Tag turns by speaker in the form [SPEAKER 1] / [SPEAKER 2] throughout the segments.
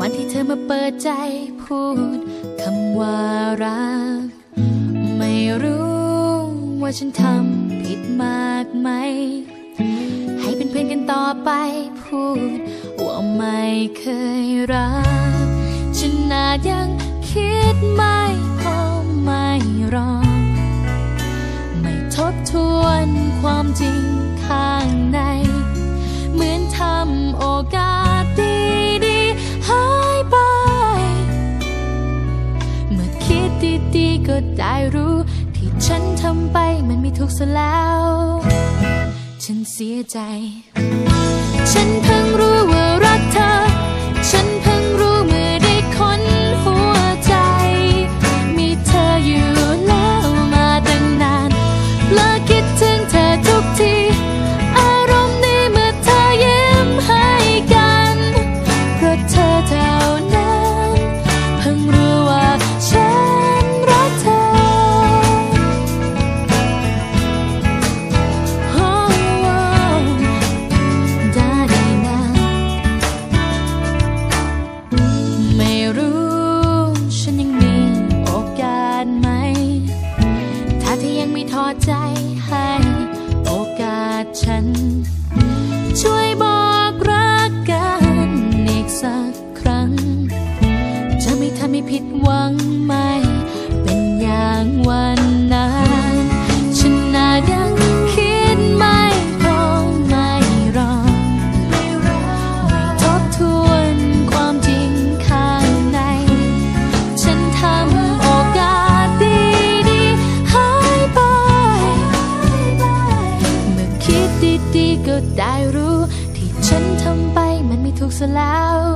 [SPEAKER 1] วันที่เธอมาเปิดใจพูดคำว่ารัก ไม่รู้ว่าฉันทำผิดมากไหม ให้เป็นเพื่อนกันต่อไปพูด ว่าไม่เคยรัก ฉันอาจยังคิดไม่พอไม่รอ ดีๆก็ได้รู้ ที่ฉันทำไปมันไม่ถูกซะแล้ว ฉันเสียใจ ฉัน ผิดหวังไหม เป็นอย่างวันนั้นฉันอาจยังคิดไม่พอไม่รอไม่ทบทวนความจริงข้างใน ฉันทำโอกาสดีๆหายไป เมื่อคิดดีๆก็ได้รู้ ที่ฉันทำไปมันไม่ถูกซะแล้ว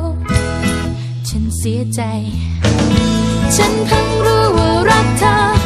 [SPEAKER 1] ฉันเสียใจ ฉันเพิ่งรู้ว่ารักเธอ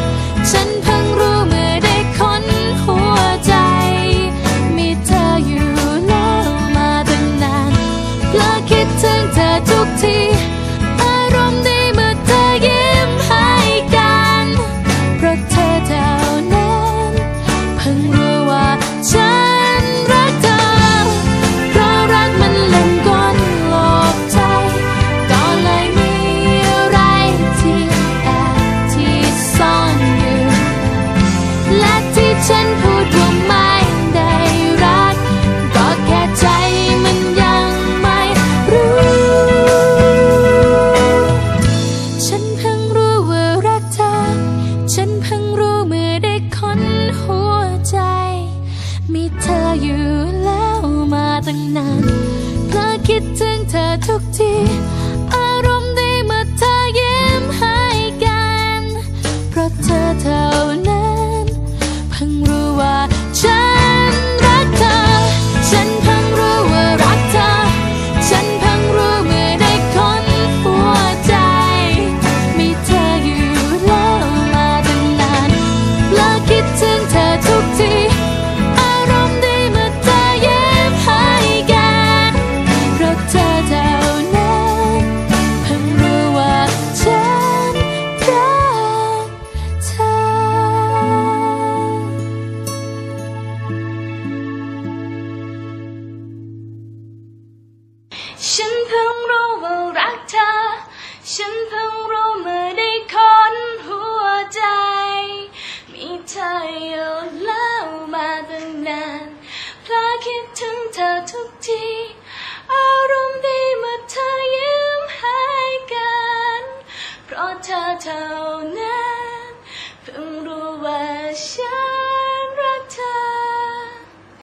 [SPEAKER 1] คิดถึงเธอทุกที ฉันเพิ่งรู้เมื่อได้ค้นหัวใจ มีเธออยู่แล้วมาตั้งนานเพราะคิดถึงเธอทุกที อารมณ์ดีเมื่อเธอยิ้มให้กัน เพราะเธอเท่านั้นเพิ่งรู้